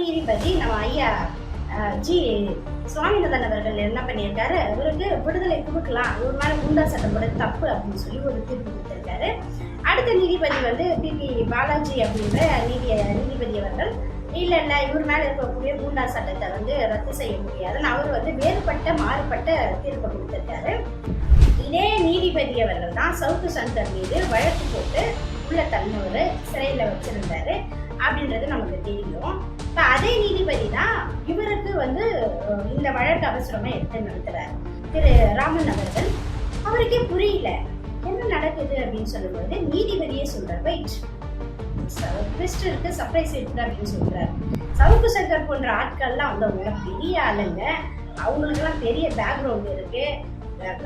நீதிபதி நம்ம ஐயா அஹ், ஜி சுவாமிநாதன் அவர்கள் என்ன பண்ணியிருக்காரு? இவருக்கு விடுதலை கொடுக்கலாம். இவர் மேல குண்டா சட்டம் போட தப்பு அப்படின்னு சொல்லி ஒரு தீர்ப்பு கொடுத்துருக்காரு. அடுத்த நீதிபதி வந்து பிபி பாலாஜி அப்படின்ற நீதி நீதிபதி அவர்கள். இல்லை இல்லை இவர் மேலே இருக்கக்கூடிய பூண்டா சட்டத்தை வந்து ரத்து செய்ய முடியாதுன்னு அவர் வந்து வேறுபட்ட மாறுபட்ட தீர்ப்பு கொடுத்துருக்காரு. இதே நீதிபதி அவர்கள் தான் சவுக்கு சங்கர் மீது வழக்கு போட்டு உள்ள தள்ளினவர் சிறையில் வச்சிருந்தாரு. அப்படின்றது நமக்கு தெரியும். இப்போ அதே நீதிபதி தான் இவருக்கு வந்து இந்த வழக்கு அவசரமாக எடுத்து நடத்துறாரு. திரு ராமன் அவர்கள். அவருக்கே புரியல என்ன நடக்குது அப்படின்னு சொல்லும்போது நீதிபதியே சொல்றாரு வெயிட். ட்விஸ்ட் சர்ப்ரைஸ் இருக்குது அப்படின்னு சொல்றாரு. சவுக்கு சங்கர் போன்ற ஆட்கள்லாம் வந்தவங்க பெரிய ஆளுங்க. அவங்களுக்கெல்லாம் பெரிய பேக்ரவுண்ட் இருக்கு.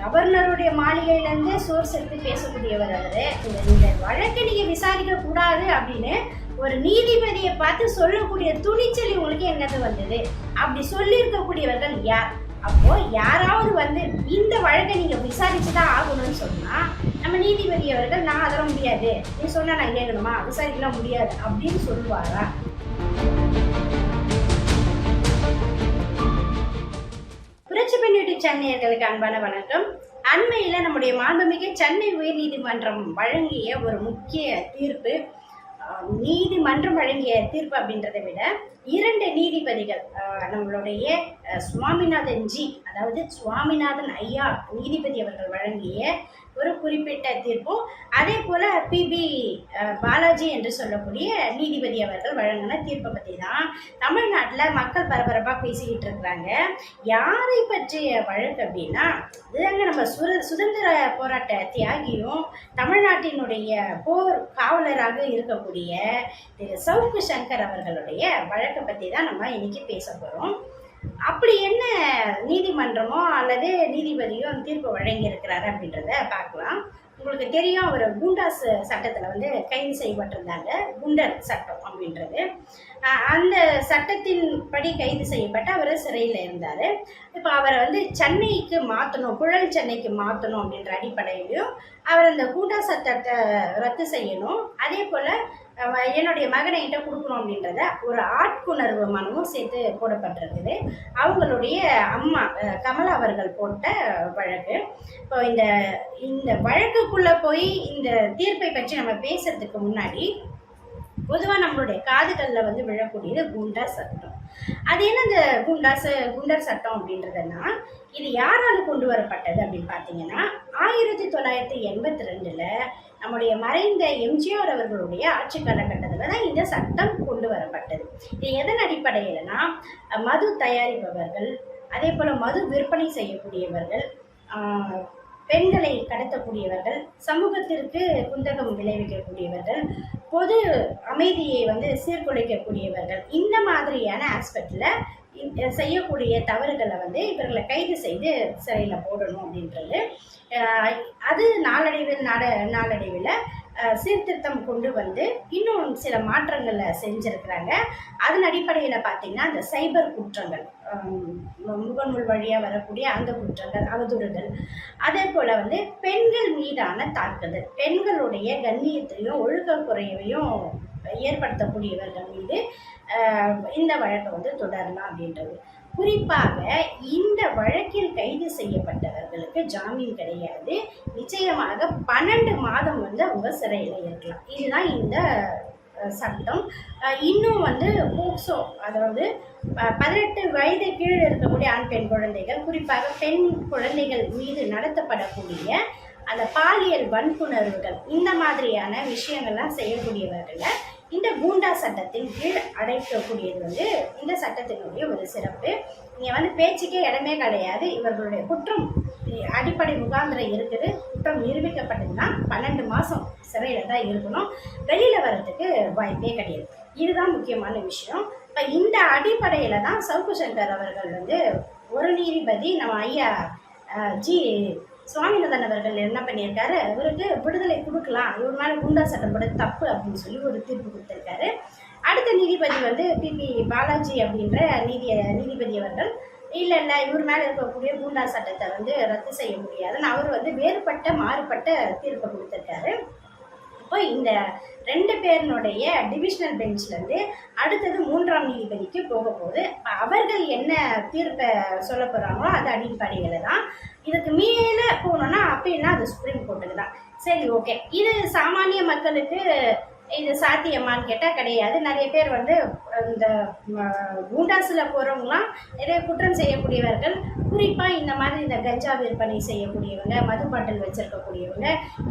கவர்னருடைய மாளிகையிலேருந்தே சோர்ஸ் எடுத்து பேசக்கூடியவர் அவரு. இந்த இந்த வழக்கை நீங்க விசாரிக்க கூடாது அப்படின்னு ஒரு நீதிபதியை பார்த்து சொல்லக்கூடிய துணிச்சல் உங்களுக்கு என்னது வந்தது? அப்படி சொல்லியிருக்கக்கூடியவர்கள் யார்? அப்போ யாராவது வந்து இந்த வழக்கை நீங்க விசாரிச்சுதான் ஆகணும்னு சொன்னா நம்ம நீதிபதி அவர்கள் நான் அதெல்லாம் முடியாது. நீ சொன்னா நான் கேட்கணுமா? விசாரிக்கலாம் முடியாது. அப்படின்னு சொல்லுவாரா? புரட்சி பெண் யூடியூப் சேனல்களுக்கு அன்பான வணக்கம். அண்மையில் நம்முடைய மாண்புமிகு சென்னை உயர்நீதிமன்றம் வழங்கிய ஒரு முக்கிய தீர்ப்பு நீதிமன்றம் வழங்கிய தீர்ப்பு அப்படின்றத விட இரண்டு நீதிபதிகள் நம்மளுடைய சுவாமிநாதன் ஜி அதாவது சுவாமிநாதன் ஐயா நீதிபதி அவர்கள் வழங்கிய ஒரு குறிப்பிட்ட தீர்ப்பும் அதே போல பிபி பாலாஜி என்று சொல்லக்கூடிய நீதிபதி அவர்கள் வழங்கின தீர்ப்பை பற்றி தான் தமிழ்நாட்டில் மக்கள் பரபரப்பாக பேசிக்கிட்டு இருக்கிறாங்க. யாரை பற்றிய வழக்கு அப்படின்னா இதுதாங்க நம்ம சுர சுதந்திர போராட்ட தியாகியும் தமிழ்நாட்டினுடைய போர் காவலராக இருக்கக்கூடிய திரு சவுக்கு சங்கர் அவர்களுடைய வழக்கை பற்றி தான் நம்ம இன்னைக்கு பேச போகிறோம் அப்படி என்ன நீதிமன்றமோ அல்லது நீதிபதியோ அந்த தீர்ப்பு வழங்கியிருக்கிறாரு அப்படின்றத பார்க்கலாம். உங்களுக்கு தெரியும் அவர் குண்டாஸ் சட்டத்தில் வந்து கைது செய்யப்பட்டிருந்தாங்க. குண்டர் சட்டம் அப்படின்றது. அந்த சட்டத்தின் படி கைது செய்யப்பட்டு அவர் சிறையில் இருந்தார். இப்போ அவரை வந்து சென்னைக்கு மாற்றணும் புழல் சென்னைக்கு மாற்றணும் அப்படின்ற அடிப்படையிலையும் அவர் அந்த கூட்டா சட்டத்தை ரத்து செய்யணும். அதே போல் என்னுடைய மகனை கிட்ட கொடுக்கணும் அப்படின்றத ஒரு ஆட்குணர்வு மனமும் சேர்த்து போடப்பட்டிருக்குது. அவங்களுடைய அம்மா கமலா அவர்கள் போட்ட வழக்கு. இப்போ இந்த இந்த வழக்குக்குள்ளே போய் இந்த தீர்ப்பை பற்றி நம்ம பேசுறதுக்கு முன்னாடி பொதுவாக நம்மளுடைய காதுகளில் வந்து விழக்கூடியது குண்டர் சட்டம் அது என்ன இந்த குண்டாஸ் குண்டர் சட்டம் அப்படின்றதுன்னா இது யாரால் கொண்டு வரப்பட்டது அப்படின்னு பார்த்தீங்கன்னா ஆயிரத்தி தொள்ளாயிரத்தி எண்பத்தி ரெண்டில் நம்முடைய மறைந்த எம்ஜிஆர் அவர்களுடைய ஆட்சி காலகட்டத்தில் தான் இந்த சட்டம் கொண்டு வரப்பட்டது. இது எதன் அடிப்படையில்னா மது தயாரிப்பவர்கள் அதே போல் மது விற்பனை செய்யக்கூடியவர்கள் பெண்களை கடத்தக்கூடியவர்கள் சமூகத்திற்கு குந்தகம் விளைவிக்கக்கூடியவர்கள் பொது அமைதியை வந்து சீர்குலைக்கக்கூடியவர்கள். இந்த மாதிரியான ஆஸ்பெக்டில் செய்யக்கூடிய தவறுகளை வந்து இவர்களை கைது செய்து சிறையில் போடணும் அப்படின்றது. அது நாளடைவில் நாட நாளடைவில் சீர்திருத்தம் கொண்டு வந்து இன்னும் சில மாற்றங்களை செஞ்சுருக்கிறாங்க. அதன் அடிப்படையில் பார்த்தீங்கன்னா அந்த சைபர் குற்றங்கள் முகநூல் வழியாக வரக்கூடிய அந்த குற்றங்கள் அவதூறுகள். அதே போல் வந்து பெண்கள் மீதான தாக்குதல் பெண்களுடைய கண்ணியத்தையும் ஒழுக்க குறைவையும் ஏற்படுத்தக்கூடியவர்கள் மீது இந்த வழக்கை வந்து தொடரலாம் அப்படின்றது. குறிப்பாக இந்த வழக்கில் கைது செய்யப்பட்டவர்களுக்கு ஜாமீன் கிடையாது. நிச்சயமாக பன்னெண்டு மாதம் வந்து அவங்க சிறையில் இருக்கலாம். இதுதான் இந்த சட்டம். இன்னும் வந்து போக்சோ அதாவது பதினெட்டு வயது கீழே இருக்கக்கூடிய ஆண் பெண் குழந்தைகள் குறிப்பாக பெண் குழந்தைகள் மீது நடத்தப்படக்கூடிய அந்த பாலியல் வன்புணர்வுகள் இந்த மாதிரியான விஷயங்கள்லாம் செய்யக்கூடியவர்களை இந்த கூண்டா சட்டத்தின் கீழ் அடைக்கக்கூடியது வந்து இந்த சட்டத்தினுடைய ஒரு சிறப்பு. இங்கே வந்து பேச்சுக்கே இடமே கிடையாது. இவர்களுடைய குற்றம் அடிப்படை முகாந்திரம் இருக்குது. குற்றம் நிரூபிக்கப்பட்டதுன்னா பன்னெண்டு மாதம் சிறையில் தான் இருக்கணும். வெளியில் வர்றதுக்கு வாய்ப்பே கிடையாது. இதுதான் முக்கியமான விஷயம். இப்போ இந்த அடிப்படையில் தான் சவுக்கு சங்கர் அவர்கள் வந்து ஒரு நீதிபதி நம்ம ஐயா ஜி சுவாமிநாதன் அவர்கள் என்ன பண்ணியிருக்காரு? இவருக்கு விடுதலை கொடுக்கலாம். இவர் மேலே குண்டா சட்டம் போட தப்பு அப்படின்னு சொல்லி ஒரு தீர்ப்பு கொடுத்துருக்காரு. அடுத்த நீதிபதி வந்து பிபி பாலாஜி அப்படின்ற நீதி நீதிபதி அவர்கள். இல்லை இல்லை இவர் மேலே இருக்கக்கூடிய குண்டா சட்டத்தை வந்து ரத்து செய்ய முடியாதுன்னு அவர் வந்து வேறுபட்ட மாறுபட்ட தீர்ப்பை கொடுத்துருக்காரு. அப்போ இந்த ரெண்டு பேரினுடைய டிவிஷனல் பெஞ்ச்லேருந்து அடுத்தது மூன்றாம் நீதிபதிக்கு போக போகுது. அவர்கள் என்ன தீர்ப்பை சொல்ல போகிறாங்களோ அது அடிப்படையில் தான் இதுக்கு மேலே போகணுன்னா அப்படின்னா அது சுப்ரீம் கோர்ட்டுக்கு தான். சரி ஓகே இது சாமானிய மக்களுக்கு இது சாத்தியமான்னு கேட்டால் கிடையாது. நிறைய பேர் வந்து இந்த கூண்டாஸில் போகிறவங்களாம் நிறைய குற்றம் செய்யக்கூடியவர்கள். குறிப்பாக இந்த மாதிரி இந்த கஞ்சா விற்பனை செய்யக்கூடியவங்க மது பாட்டில்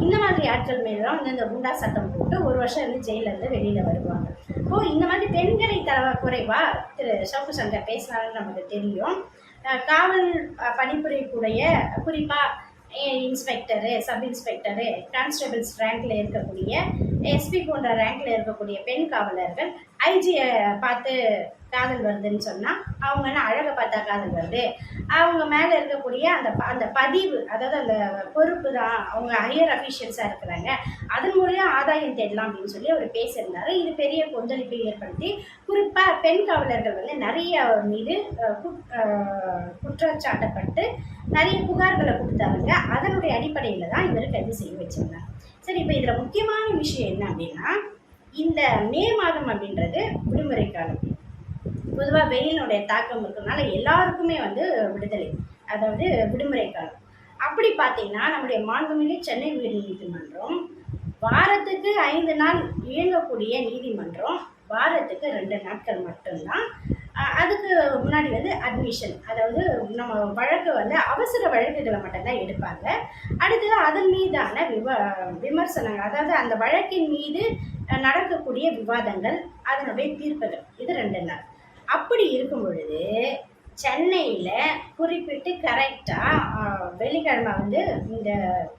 இந்த மாதிரி ஆட்கள் மேலாம் வந்து இந்த குண்டா சட்டம் போட்டு ஒரு வருஷம் வந்து ஜெயிலேருந்து வெளியில் வருவாங்க. இப்போ இந்த மாதிரி பெண்களை தர குறைவாக திரு சவுக்கு சங்கர் பேசினாலும் நமக்கு தெரியும். காவல் பணிபுரியக்கூடிய குறிப்பாக இன்ஸ்பெக்டரு சப் இன்ஸ்பெக்டரு கான்ஸ்டபிள்ஸ் ரேங்க்ல இருக்கக்கூடிய எஸ்பி போன்ற ரேங்க்ல இருக்கக்கூடிய பெண் காவலர்கள் ஐஜியை பார்த்து காதல் வருதுன்னு சொன்னால் அவங்க என்ன அழகை பார்த்தா காதல் வருது? அவங்க மேலே இருக்கக்கூடிய அந்த ப- அந்த பதிவு அதாவது அந்த பொறுப்பு தான் அவங்க ஹையர் அஃபிஷியல்ஸாக இருக்கிறாங்க. அதன் மூலியம் ஆதாயம் தேடலாம் அப்படின்னு சொல்லி அவர் பேசியிருந்தாரு. இது பெரிய கொந்தளிப்பை ஏற்படுத்தி குறிப்பாக பெண் காவலர்கள் வந்து நிறைய அவர் மீது குற்றச்சாட்டப்பட்டு நிறைய புகார்களை கொடுத்தாங்க அதனுடைய அடிப்படையில் தான் இவர் கைது செய்ய வச்சிருந்தாங்க சரி இப்போ இதில் முக்கியமான விஷயம் என்ன அப்படின்னா இந்த மே மாதம் அப்படின்றது விடுமுறை காலம். பொதுவாக வெயிலினுடைய தாக்கம் இருக்கிறதுனால எல்லாருக்குமே வந்து விடுதலை அதாவது விடுமுறை காலம். அப்படி பார்த்தீங்கன்னா நம்முடைய மாண்புமிகு சென்னை உயர் நீதிமன்றம் வாரத்துக்கு ஐந்து நாள் இயங்கக்கூடிய நீதிமன்றம் வாரத்துக்கு ரெண்டு நாட்கள் மட்டும்தான் அதுக்கு முன்னாடி வந்து அட்மிஷன் அதாவது நம்ம வழக்கு வந்து அவசர வழக்குகளை மட்டும்தான் எடுப்பாங்க. அடுத்தது அதன் மீதான விவ விமர்சனங்கள். அதாவது அந்த வழக்கின் மீது நடக்கக்கூடிய விவாதங்கள் அதனுடைய தீர்ப்புகள். இது ரெண்டு நாள் அப்படி இருக்கும் பொழுது சென்னையில் குறிப்பிட்டு கரெக்டாக வெள்ளிக்கிழமை வந்து இந்த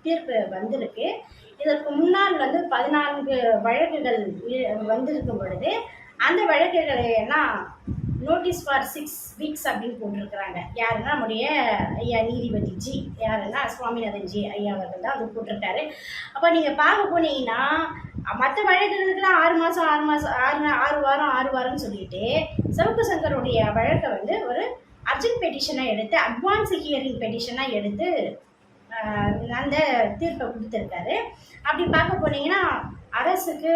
தீர்ப்பு வந்திருக்கு. இதற்கு முன்னால் வந்து பதினான்கு வழக்குகள் இ- வந்திருக்கும் பொழுது அந்த வழக்குகளை எல்லாம் நோட்டீஸ் ஃபார் சிக்ஸ் வீக்ஸ் அப்படின்னு போட்டிருக்கிறாங்க. யாருன்னா நம்முடைய ஐயா நீதிபதி ஜி யாருன்னா சுவாமிநாதன் ஜி ஐயா அவர்கள் தான் அது போட்டிருக்காரு. அப்போ நீங்கள் பார்க்க போனீங்கன்னா மற்ற வழக்குகளுக்கெல்லாம் ஆறு மாதம் ஆறு மாதம் ஆறு ஆறு வாரம் ஆறு வாரம்னு சொல்லிட்டு சவுக்கு சங்கருடைய வழக்கை வந்து ஒரு அர்ஜென்ட் பெட்டிஷனாக எடுத்து அட்வான்ஸ் ஹியரிங் பெட்டிஷனாக எடுத்து அந்த தீர்ப்பை கொடுத்துருக்காரு. அப்படி பார்க்க போனீங்கன்னா அரசுக்கு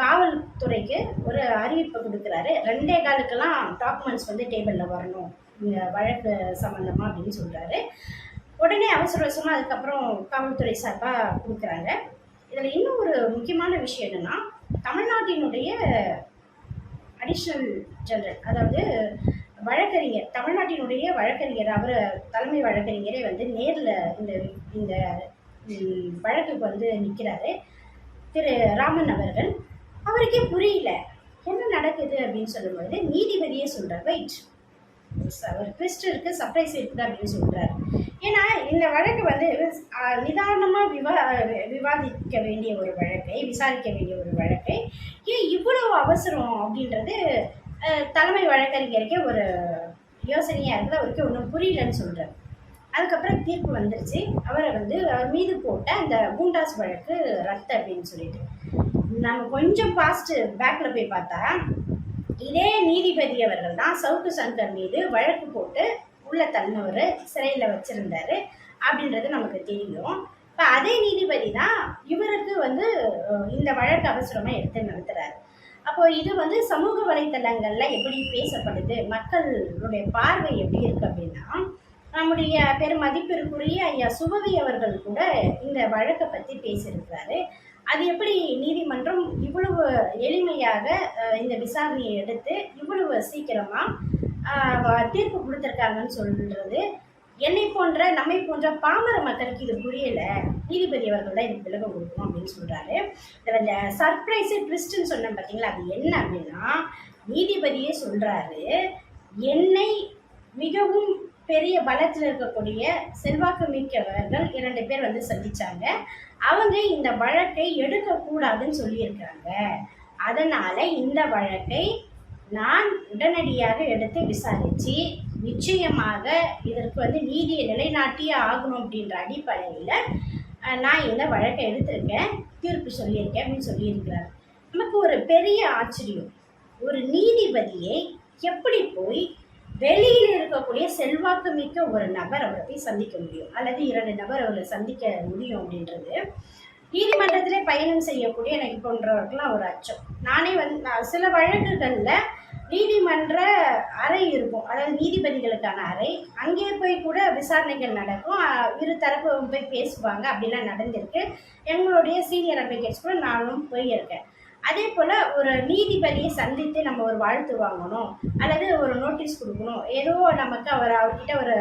காவல்துறைக்கு ஒரு அறிவிப்பு கொடுக்குறாரு. ரெண்டே காலுக்கெல்லாம் டாக்குமெண்ட்ஸ் வந்து டேபிளில் வரணும். இந்த வழக்கு சம்மந்தமாக அப்படின்னு சொல்கிறாரு உடனே அவசர அவசரமாக அதுக்கப்புறம் காவல்துறை சார்பாக கொடுக்குறாங்க. இதில் இன்னும் ஒரு முக்கியமான விஷயம் என்னென்னா தமிழ்நாட்டினுடைய அடிஷ்னல் ஜெனரல் அதாவது வழக்கறிஞர் தமிழ்நாட்டினுடைய வழக்கறிஞர் அவர் தலைமை வழக்கறிஞரே வந்து நேரில் இந்த இந்த வழக்குக்கு வந்து நிற்கிறாரு திரு ராமன் அவர்கள் அவருக்கே புரியல என்ன நடக்குது? அப்படின்னு சொல்லும்பொழுது நீதிபதியே சொல்கிறார் வெயிட் ஒரு ட்விஸ்ட் இருக்குது சர்ப்ரைஸ் இருக்குது அப்படின்னு சொல்கிறார் ஏன்னா இந்த வழக்கு வந்து நிதானமாக விவா விவாதிக்க வேண்டிய ஒரு வழக்கை விசாரிக்க வேண்டிய ஒரு வழக்கை ஏன் இவ்வளவு அவசரம் அப்படின்றது தலைமை வழக்கறிஞருக்கே ஒரு யோசனையாக இருக்குது அவருக்கு ஒன்றும் புரியலன்னு சொல்கிறார் அதுக்கப்புறம் தீர்ப்பு வந்துருச்சு. அவரை வந்து அவர் மீது போட்ட அந்த குண்டாஸ் வழக்கு ரத்து அப்படின்னு சொல்லிட்டு. நம்ம கொஞ்சம் பாஸ்ட் பேக்கில் போய் பார்த்தா இதே நீதிபதி அவர்கள் தான் சவுக்கு சங்கர் மீது வழக்கு போட்டு உள்ள தன்னவர் சிறையில் வச்சுருந்தாரு அப்படின்றது நமக்கு தெரியும். இப்போ அதே நீதிபதி தான் இவருக்கு வந்து இந்த வழக்கு அவசரமாக எடுத்து நடத்துகிறாரு அப்போ இது வந்து சமூக வலைத்தளங்களில் எப்படி பேசப்படுது மக்களுடைய பார்வை எப்படி இருக்குது அப்படின்னா நம்முடைய பெருமதிப்பிற்குரிய ஐயா சுபவி அவர்கள் கூட இந்த வழக்கை பற்றி பேசியிருக்கிறாரு. அது எப்படி நீதிமன்றம் இவ்வளவு எளிமையாக இந்த விசாரணையை எடுத்து இவ்வளவு சீக்கிரமாக தீர்ப்பு கொடுத்துருக்காங்கன்னு சொல்றது. என்னை போன்ற நம்மை போன்ற பாமர மக்களுக்கு இது புரியல. நீதிபதி அவர்கள் தான் இதுக்கு விலகம் கொடுக்கணும் அப்படின்னு சொல்றாரு. இதில் இந்த சர்ப்ரைஸு ட்விஸ்ட்னு சொன்னேன் பார்த்தீங்களா அது என்ன அப்படின்னா நீதிபதியே சொல்றாரு என்னை மிகவும் பெரிய பலத்தில் இருக்கக்கூடிய செல்வாக்கு மிக்கவர்கள் இரண்டு பேர் வந்து சந்திச்சாங்க. அவங்க இந்த வழக்கை எடுக்கக்கூடாதுன்னு சொல்லியிருக்காங்க அதனால இந்த வழக்கை நான் உடனடியாக எடுத்து விசாரித்து நிச்சயமாக இதற்கு வந்து நீதியை நிலைநாட்டியே ஆகணும் அப்படின்ற அடிப்படையில் நான் இந்த வழக்கை எடுத்திருக்கேன் தீர்ப்பு சொல்லியிருக்கேன் அப்படின்னு சொல்லியிருக்கிறார். நமக்கு ஒரு பெரிய ஆச்சரியம். ஒரு நீதிபதியை எப்படி போய் வெளியில் இருக்கக்கூடிய செல்வாக்கு மிக்க ஒரு நபர் அவரை போய் சந்திக்க முடியும். அல்லது இரண்டு நபர் அவரை சந்திக்க முடியும் அப்படின்றது நீதிமன்றத்திலே பயணம் செய்யக்கூடிய எனக்கு போன்றவர்கள்லாம் ஒரு அச்சம். நானே வந்து நான் சில வழக்குகளில் நீதிமன்ற அறை இருக்கும். அதாவது நீதிபதிகளுக்கான அறை. அங்கே போய் கூட விசாரணைகள் நடக்கும். இரு தரப்பு போய் பேசுவாங்க. அப்படிலாம் நடந்திருக்கு. எங்களுடைய சீனியர் அட்வொகேட்ஸ் கூட நானும் போயிருக்கேன். அதே போல் ஒரு நீதிபதியை சந்தித்து நம்ம ஒரு வாழ்த்து வாங்கணும் அல்லது ஒரு நோட்டீஸ் கொடுக்கணும். ஏதோ நமக்கு அவர் அவர்கிட்ட ஒரு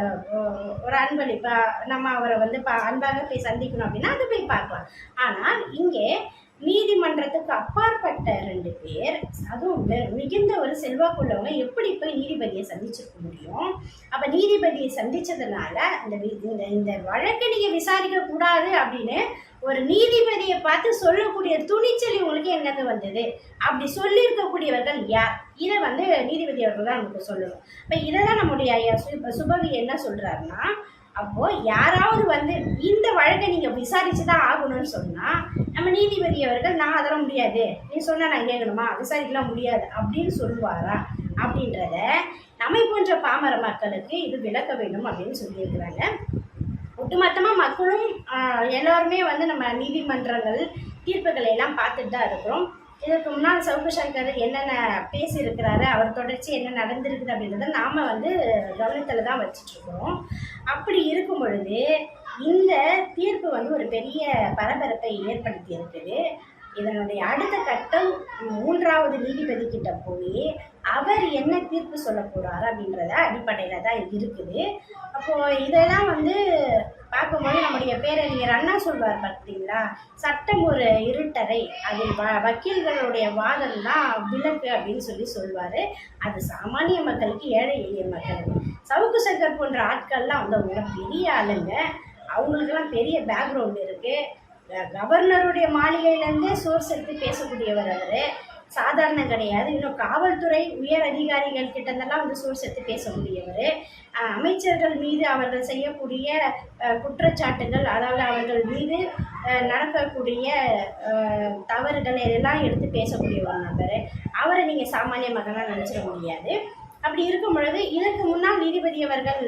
ஒரு அன்பளிப்பா நம்ம அவரை வந்து பா அன்பாக போய் சந்திக்கணும் அப்படின்னா அது போய் பார்க்கலாம். ஆனால் இங்கே நீதிமன்றத்துக்கு அப்பாற்பட்ட ரெண்டு பேர் அதுவும் மிகுந்த ஒரு செல்வாக்குள்ளவங்க எப்படி போய் நீதிபதியை சந்திச்சிருக்க முடியும்? அப்போ நீதிபதியை சந்தித்ததுனால இந்த வி- இந்த இந்த வழக்கை நீங்கள் விசாரிக்கக்கூடாது அப்படின்னு ஒரு நீதிபதியை பார்த்து சொல்லக்கூடிய துணிச்சல் இவங்களுக்கு எங்கேருந்து வந்தது? அப்படி சொல்லியிருக்கக்கூடியவர்கள் யார்? இதை வந்து நீதிபதி அவர்கள் தான் நமக்கு சொல்லணும். இப்போ இதை தான் நம்முடைய ஐயா சு- சுபவி என்ன சொல்கிறாருன்னா அப்போது யாராவது வந்து இந்த வழக்கை நீங்கள் விசாரித்து தான் ஆகணும்னு சொன்னால் நம்ம நீதிபதி அவர்கள் நான் அதெல்லாம் முடியாது. நீ சொன்னால் நான் கேட்கணுமா? விசாரிக்கலாம் முடியாது. அப்படின்னு சொல்லுவாரா? அப்படின்றத நம்மை போன்ற பாமர மக்களுக்கு இது விளக்க வேண்டும் அப்படின்னு சொல்லியிருக்கிறாங்க. ஒட்டுமொத்தமாக மக்களும் எல்லோருமே வந்து நம்ம நீதிமன்றங்கள் தீர்ப்புகளை எல்லாம் பார்த்துட்டு தான் இருக்கிறோம். இதற்கு முன்னால் சவுக்கு சங்கர் என்னென்ன பேசியிருக்கிறாரு அவர் தொடர்ச்சி என்ன நடந்திருக்குது அப்படின்றத நாம் வந்து கவனத்தில் தான் வச்சிட்ருக்கிறோம். அப்படி இருக்கும் பொழுது இந்த தீர்ப்பு வந்து ஒரு பெரிய பரபரப்பை ஏற்படுத்தி இருக்குது இதனுடைய அடுத்த கட்டம் மூன்றாவது நீதிபதி கிட்ட போய் அவர் என்ன தீர்ப்பு சொல்ல போகிறார் அப்படின்றத அடிப்படையில் தான் இருக்குது. அப்போது இதெல்லாம் வந்து பார்க்கும்போது நம்முடைய பேரறிஞர் அண்ணா சொல்வார் பார்த்தீங்களா? சட்டம் ஒரு இருட்டறை. அதில் வ வக்கீல்களுடைய வாதம் தான் விளக்கு அப்படின்னு சொல்லி சொல்வார். அது சாமானிய மக்களுக்கு ஏழை எளிய மக்களுக்கு. சவுக்கு சங்கர் போன்ற ஆட்கள்லாம் வந்து அவங்க பெரிய ஆளுங்க. அவங்களுக்கெல்லாம் பெரிய பேக்ரவுண்ட் இருக்குது கவர்னருடைய மாளிகையிலேருந்தே சோர்ஸ் எடுத்து பேசக்கூடியவர் அவர். சாதாரணம் கிடையாது. இன்னும் காவல்துறை உயர் அதிகாரிகள் கிட்டந்தெல்லாம் வந்து சோர்ஸ் எடுத்து பேசக்கூடியவர் அமைச்சர்கள் மீது அவர்கள் செய்யக்கூடிய குற்றச்சாட்டுகள் அதாவது அவர்கள் மீது நடக்கக்கூடிய தவறுகள் இதெல்லாம் எடுத்து பேசக்கூடிய ஒரு நபர். அவரை நீங்கள் சாமானிய மகனாக நினச்சிட முடியாது. அப்படி இருக்கும் பொழுது இதற்கு முன்னால் நீதிபதி அவர்கள்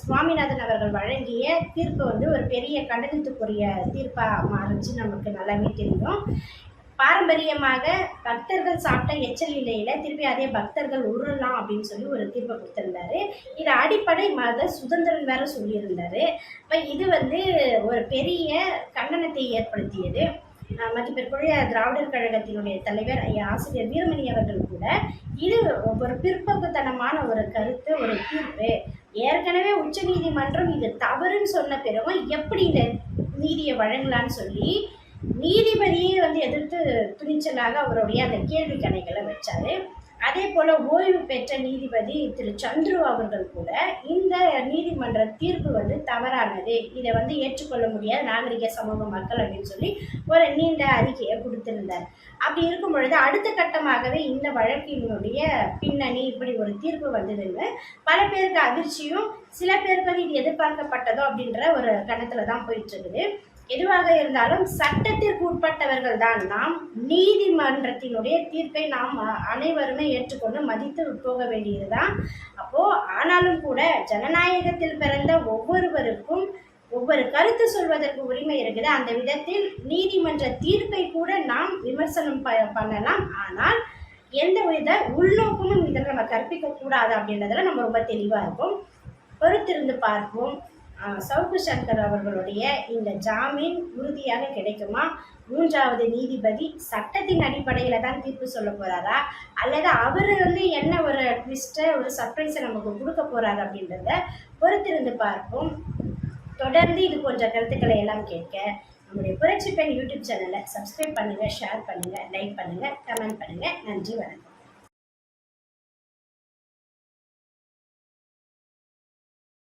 சுவாமிநாதன் அவர்கள் வழங்கிய தீர்ப்பு வந்து ஒரு பெரிய கண்டனத்துக்குரிய தீர்ப்பாக மாறுச்சு நமக்கு நல்லாவே தெரியும். பாரம்பரியமாக பக்தர்கள் சாப்பிட்ட எச்சல் நிலையில் திருப்பி அதே பக்தர்கள் உருளலாம் அப்படின்னு சொல்லி ஒரு தீர்ப்பை கொடுத்துருந்தாரு. இது அடிப்படை மத சுதந்திரம் வேற சொல்லியிருந்தாரு. இப்போ இது வந்து ஒரு பெரிய கண்டனத்தை ஏற்படுத்தியது. அஹ் மதிப்பிற்குரிய திராவிடர் கழகத்தினுடைய தலைவர் ஐயா ஆசிரியர் வீரமணி அவர்கள் கூட இது ஒரு பிற்போக்குத்தனமான ஒரு கருத்து ஒரு தீர்ப்பு. ஏற்கனவே உச்சநீதிமன்றம் இது தவறுன்னு சொன்ன பிறகும் எப்படி இந்த நீதியை வழங்கலான்னு சொல்லி நீதிபதியே வந்து எதிர்த்து துணிச்சலாக அவருடைய அந்த கேள்வி கணைகளை வச்சாரு. அதே போல ஓய்வு பெற்ற நீதிபதி திரு சந்துரு அவர்கள் கூட இந்த நீதிமன்ற தீர்ப்பு வந்து தவறானது. இதை வந்து ஏற்றுக்கொள்ள முடியாத. நாகரிக சமூக மக்கள் அப்படின்னு சொல்லி ஒரு நீண்ட அறிக்கையை கொடுத்திருந்தார். அப்படி இருக்கும் பொழுது அடுத்த கட்டமாகவே இந்த வழக்கினுடைய பின்னணி இப்படி ஒரு தீர்ப்பு வந்ததுன்னு பல பேருக்கு அதிர்ச்சியும் சில பேருக்கு வந்து இது எதிர்பார்க்கப்பட்டதோ அப்படின்ற ஒரு கணத்துல தான் போயிட்டு இருக்குது. எதுவாக இருந்தாலும் சட்டத்திற்கு உட்பட்டவர்கள் தான் நாம். நீதிமன்றத்தினுடைய தீர்ப்பை நாம் அ- அனைவருமே ஏற்றுக்கொண்டு மதித்து போக வேண்டியதுதான். அப்போ ஆனாலும் கூட ஜனநாயகத்தில் பிறந்த ஒவ்வொருவருக்கும் ஒவ்வொரு கருத்து சொல்வதற்கு உரிமை இருக்குது. அந்த விதத்தில் நீதிமன்ற தீர்ப்பை கூட நாம் விமர்சனம் ப பண்ணலாம். ஆனால் எந்த வித உள்நோக்கமும் இதில் நம்ம கற்பிக்க கூடாது அப்படின்றதுல நம்ம ரொம்ப தெளிவாக இருக்கும். பொறுத்திருந்து பார்ப்போம். சவுக்கு சங்கர் அவர்களுடைய இந்த ஜாமீன் உறுதியாக கிடைக்குமா? மூன்றாவது நீதிபதி சட்டத்தின் அடிப்படையில் தான் தீர்ப்பு சொல்ல போகிறாரா அல்லது அவர் வந்து என்ன ஒரு ட்விஸ்ட்டை ஒரு சர்ப்ரைஸை நமக்கு கொடுக்க போகிறாரு அப்படின்றத பொறுத்திருந்து பார்ப்போம். தொடர்ந்து இது போன்ற கருத்துக்களை எல்லாம் கேட்க நம்முடைய புரட்சி பெண் யூடியூப் சேனலை சப்ஸ்கிரைப் பண்ணுங்கள் ஷேர் பண்ணுங்கள் லைக் பண்ணுங்கள் கமெண்ட் பண்ணுங்கள் நன்றி வணக்கம்.